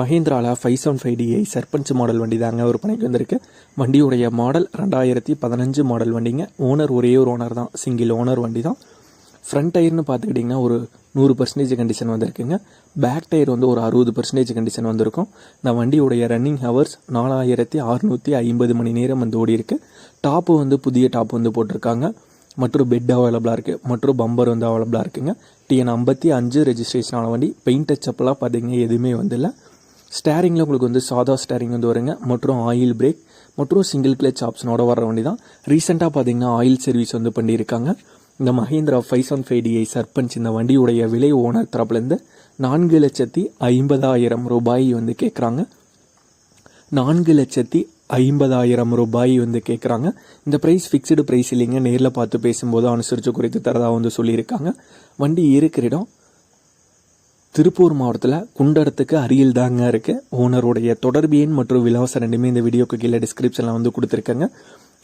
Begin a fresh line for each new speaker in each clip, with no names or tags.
மஹேந்திராவில் five seven five DI Sarpanch model வண்டி தாங்க பணிக்கு வந்திருக்கு. வண்டியுடைய மாடல் ரெண்டாயிரத்தி பதினஞ்சு மாடல் வண்டிங்க. ஓனர் ஒரே ஒரு ஓனர் தான். சிங்கிள் ஓனர் வண்டி தான். ஃப்ரண்ட் டயர்னு பார்த்துக்கிட்டிங்கன்னா ஒரு நூறு பர்சன்டேஜ் கண்டிஷன் வந்திருக்குங்க. பேக் டயர் வந்து ஒரு அறுபது பர்சன்டேஜ் கண்டிஷன் வந்திருக்கும். இந்த வண்டியுடைய ரன்னிங் ஹவர்ஸ் நாலாயிரத்தி அறுநூற்றி ஐம்பது மணி நேரம் வந்து ஓடி இருக்கு டாப்பு வந்து புதிய டாப் வந்து போட்டிருக்காங்க. மற்றும் பெட் அவைலபிளாக இருக்குது மற்றும் பம்பர் வந்து அவைலபிளாக இருக்குங்க. டிஎன் ஐம்பத்தி அஞ்சு ரெஜிஸ்ட்ரேஷன் ஆன வண்டி. பெயிண்ட் டச்சப்லாம் பார்த்தீங்கன்னா எதுவுமே வந்து இல்லை ஸ்டேரிங்கில் உங்களுக்கு வந்து சாதா ஸ்டேரிங் வந்து வருங்க. மற்றும் ஆயில் பிரேக் மற்றும் சிங்கிள் கிளச் ஆப்ஷனோட வர வண்டி தான் ரீசெண்டாக பார்த்தீங்கன்னா ஆயில் சர்வீஸ் வந்து பண்ணியிருக்காங்க. இந்த Mahindra five seven five DI Sarpanch இந்த வண்டியுடைய விலை ஓனர் தரப்புலேருந்து நான்கு லட்சத்தி ஐம்பதாயிரம் ரூபாய் வந்து கேட்குறாங்க நான்கு லட்சத்தி ஐம்பதாயிரம் ரூபாய் வந்து கேட்குறாங்க இந்த ப்ரைஸ் ஃபிக்ஸ்டு ப்ரைஸ் இல்லைங்க. நேரில் பார்த்து பேசும்போது அனுசரித்து குறைத்து தரதாக வந்து சொல்லியிருக்காங்க. வண்டி இருக்கிற இடம் திருப்பூர் மாவட்டத்தில் குண்டடத்துக்கு அருகில் தாங்க இருக்குது ஓனருடைய தொடர்பு எண் மற்றும் விலாசம் ரெண்டுமே இந்த வீடியோக்கு கீழே டிஸ்கிரிப்ஷனில் வந்து கொடுத்துருக்காங்க.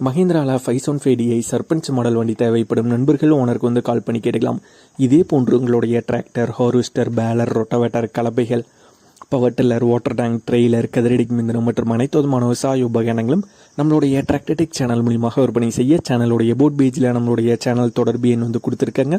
மஹேந்திராவில் five seven five DI Sarpanch model வண்டி தேவைப்படும் நண்பர்கள் ஓனருக்கு வந்து கால் பண்ணி கேட்டுக்கலாம். இதே போன்று உங்களுடைய tractor harvester baler rotavator கலப்பைகள் power tiller water tank trailer கதிரடிக்கு மிந்திரம் மற்றும் அனைத்து விதமான விவசாய உபகரணங்களும் நம்மளுடைய டிராக்டடிக் சேனல் மூலியமாக விற்பனை செய்ய சேனலுடைய போட் பேஜில் நம்மளுடைய சேனல் தொடர்பு எண் வந்து கொடுத்துருக்காங்க.